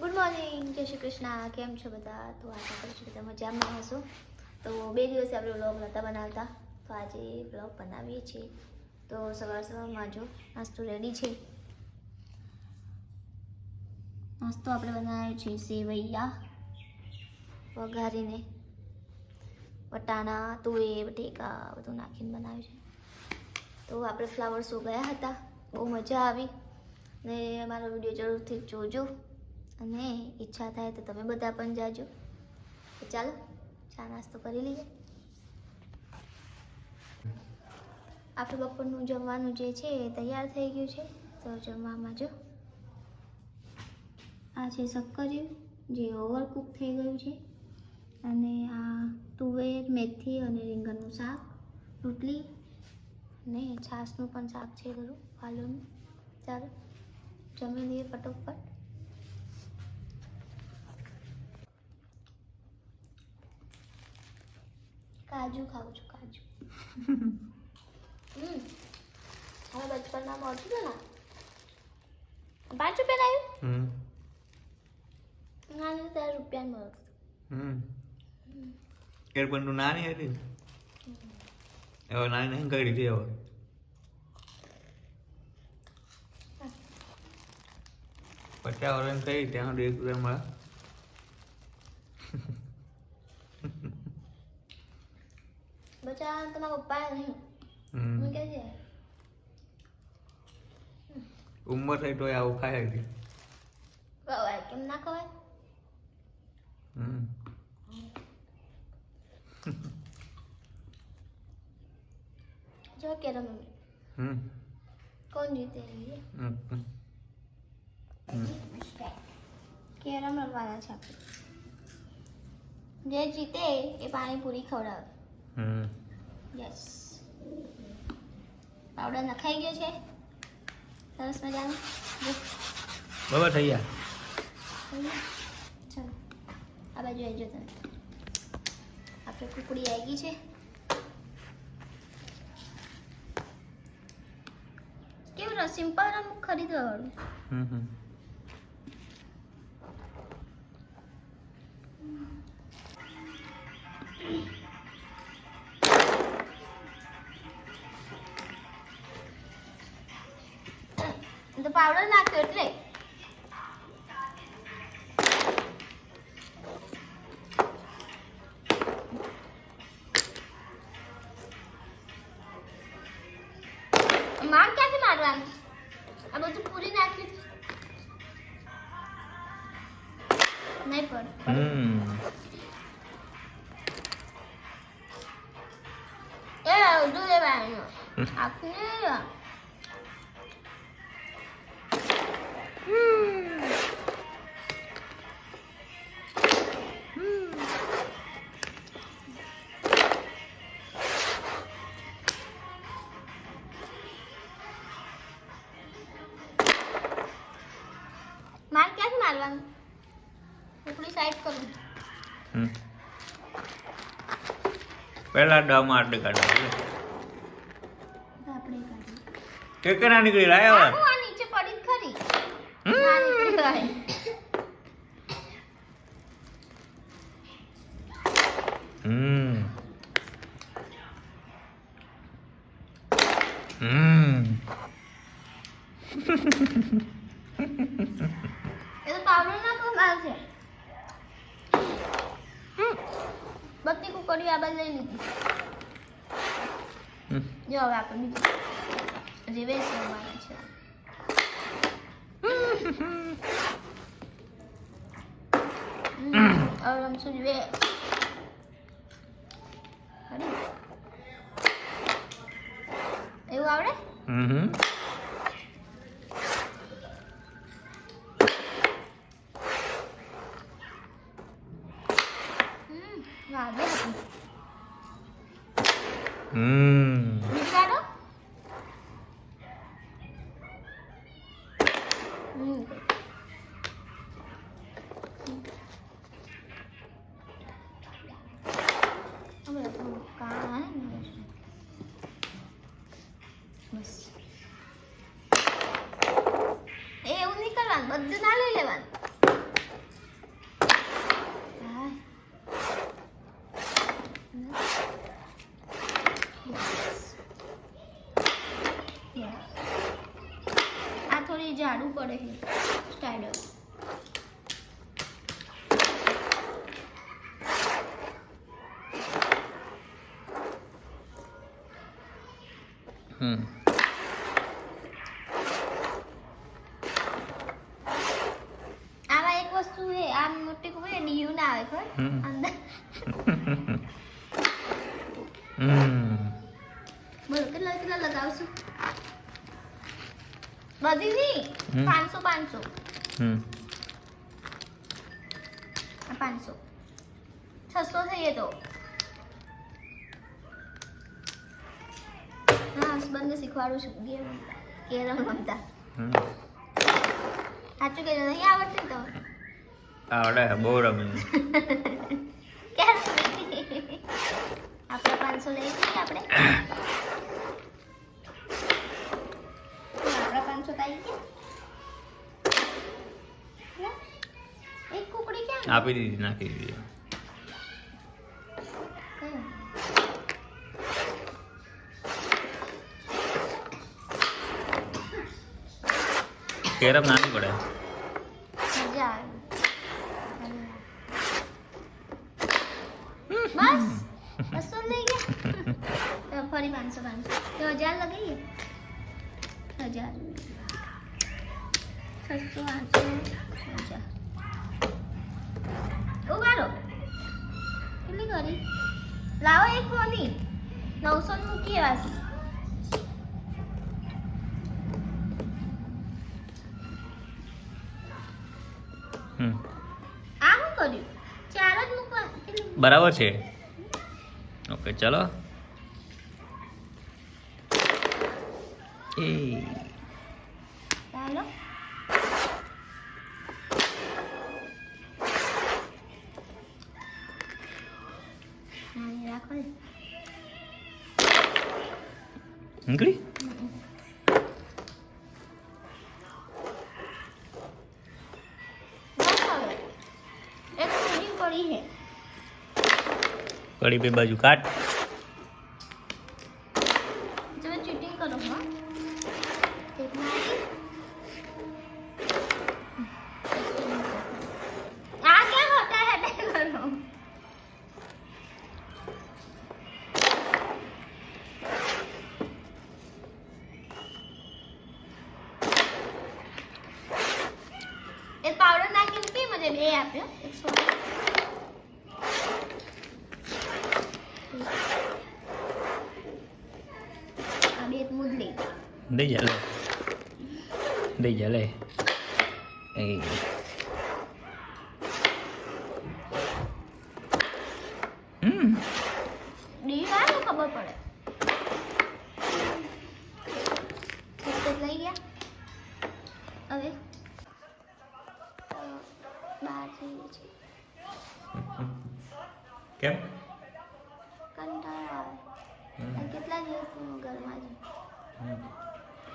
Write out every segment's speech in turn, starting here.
Good morning જય શ્રી કૃષ્ણ. કેમ છો બધા? તો આશા કરું છું બધા મજામાં હશો? તો બે દિવસે આપણે વ્લોગ નહોતા બનાવતા, તો આજે વ્લોગ બનાવીએ છીએ. તો સવાર સવારમાં જો નાસ્તો રેડી છે. નાસ્તો આપણે બનાવ્યો છે સેવૈયા, વઘારીને, વટાણા, તુવેર, બટેકા, બધું નાખીને બનાવ્યું છે. તો આપણે ફ્લાવર શો ગયા હતા. બહુ મજા આવી. ને અમારો વીડિયો જરૂરથી જોજો. અને ઈચ્છા થાય તો તમે બધા પણ જાજો. ચાલો, ચા નાસ્તો કરી લઈએ. આપણે બપોરનું જમવાનું જે છે એ તૈયાર થઈ ગયું છે. તો જમવામાં જો. આ છે શક્કરિયું, જે ઓવરકુક થઈ ગયું છે. અને આ તુવેર, મેથી અને રીંગણનું શાક, રોટલી અને છાશનું પણ શાક છે ઘરું પાલોનું ચાલો, જમી લઈએ ફટોફટ. કાજુ ખાઉં છું કાજુ. હમ. હવે બચપનમાં મળતું હતું ને પાંચ રૂપિયા લાવ્યું? હમ. ના ના ત્યારે રૂપિયા મળતું હમ. તું નાની હતી ને? હવે નાની નહીં કરી દે હવે. પચાસ વર્ષ થઈ ત્યાં સુધી એક રૂપિયા મળે બચા તમારા પપ્પા નહીં કે છે ઉંમર થઈ તોય આવું ખાય છે ખવાય કેમ ના ખવાય હમ જો કે મમ્મી હમ કોણ જીતે કેરમ રમવાના છે આપણે જે જીતે એ પાણીપુરી ખવડાવે હમ. યસ પાવડર નખાઈ ગયો છે? સરસ મજાનો? બરાબર થઈ ગયા. ચાલો. આ બાજુ આવી જો તમે. આપણે કુકડી આવી ગઈ છે. કેવું સિમ્પલ અમુક ખરીદવા વાળું હમ. હમ. તો પાવડર નાખ્યો એટલે. માર ક્યાંથી મારવાનું? આ બધું પૂરી નાખ્યું નહીં પણ. એ અડધું લેવાનું આખું મારવાનું ઉપડી સાઈડ કરું. પહેલા દમ આટલી કાઢવા આપણે નીકળી લાયા આનું આ નીચે પડી ખરી. ના નીકળી. હમ. હમ એ તો પાવડર ના કમાલ છે કુકડીઓ આ લઈ લીધી? જો હવે આપણે બીજું રિવેશ રમવાના છે. હવે રમશું રિવેશ એવું આવડે? હમ હમ. બધું ના લઈ લેવાનું. આ થોડી ઝાડું પડે છે સ્ટાઇડર હમ. આમાં એક વસ્તુ છે આમ મોટી ખબર ને યુ ના આવે ખબર? અંદર. હમ. બોલો કેટલા કેટલા લગાવશું? બધી નહીં પાંચસો પાંચસો. હમ. પાંચસો. છસો થઈએ તો. હા હસબન્ડને શીખવાડું છું ગેમ કેરમ રમતા સાચું કે નહીં આવડતી તો આવડે બહુ રમે આપણે પાંચસો લઈ જઈએ આપણે આપણા પાંચસો ગયા એક કુકડી ક્યાં આપી દીધી નાખી દીધી કેરમ નાની પડે. મજા આવે બસ બસો લઈ ગયા. તો ફરી પાંચસો પાંચસો તો હજાર લગાવીએ હજાર. છસો આઠસો. હજાર. ઉભારો કેટલી કરી? લાવો એક ફોની. નવસો મૂકીએ વાસી આ શું કર્યું? ચાર જ મૂકવા. બરાબર છે. ઓકે ચલો. એ. ચાલો. નીકળી? કડી બે બાજુ કાટ. તમે ચીટિંગ કરો હા? એક નાની આ ક્યાં હોતા હે કરો એ પાવડર નાખીને પી મને બે આપ્યો એકસો આ બે મુદલી દઈ જા લે દઈ જા લે એ હમ ડી આવે ને ખબર પડે એક જ લઈ ગયા હવે અ, બહાર જઈએ છીએ કેમ કંટાળો આવે અને કેટલા દિવસથી હું ઘરમાં છું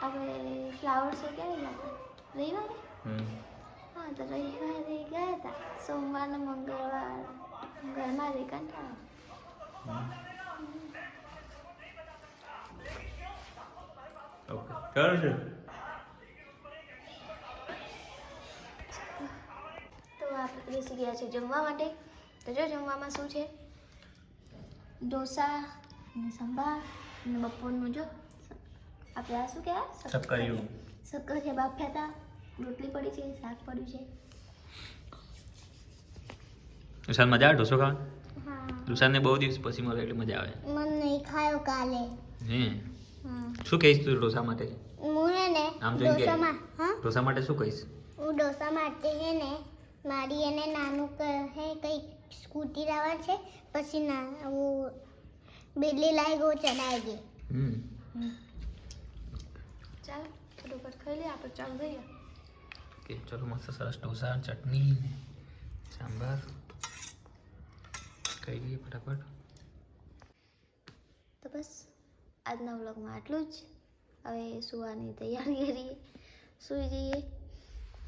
હવે ફ્લાવર શો ક્યારે લાગે રવિવારે હા તો રવિવારે ગયા હતા સોમવાર ને મંગળવાર ઘરમાં રહી કંટાળો ઓકે ચાલો છે તો આપણે બેસી ગયા છે જમવા માટે તો જો જમવામાં શું છે ઢોસા અને સંભાર અને બપોરનું જો આપણે આ શું કહેવાય? સક્કરિયું. શક્કર છે. બાફ્યા હતા રોટલી પડી છે શાક પડ્યું છે. તુષાર મજા આવે ઢોસો ખાવા હા. તુષારને બહુ દિવસ પછી મળે એટલે મજા આવે. મન નહીં ખાયો કાલે. હે? શું કહીશ તું ઢોસા માટે? હું હે ને આમ તો હા? ઢોસા માટે શું કહીશ? હું ઢોસા માટે હે ને મારી એને નાનું કહે કંઈક સ્કૂટી લાવવા છે. પછી ના હું બિલ્લી લાવી ગયો ચડાવી દે. હમ. ચાલ ફટાફટ ખાઈ લઈએ આપણે ચાલ જઈએ. ઓકે ચલો મસ્ત સરસ ઢોસા ચટણી ને સાંભાર. ખાઈ લઈએ ફટાફટ. તો બસ આજના વ્લોગમાં આટલું જ. હવે સુવાની તૈયારી કરીએ સૂઈ જઈએ.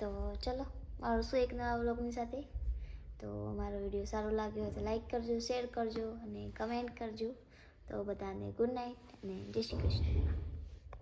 તો ચલો મળશું એક નવા વ્લોગની સાથે. તો મારો વીડિયો સારો લાગ્યો હોય તો લાઈક કરજો શેર કરજો અને કમેન્ટ કરજો. તો બધાને ગુડ નાઇટ અને જય શ્રી કૃષ્ણ.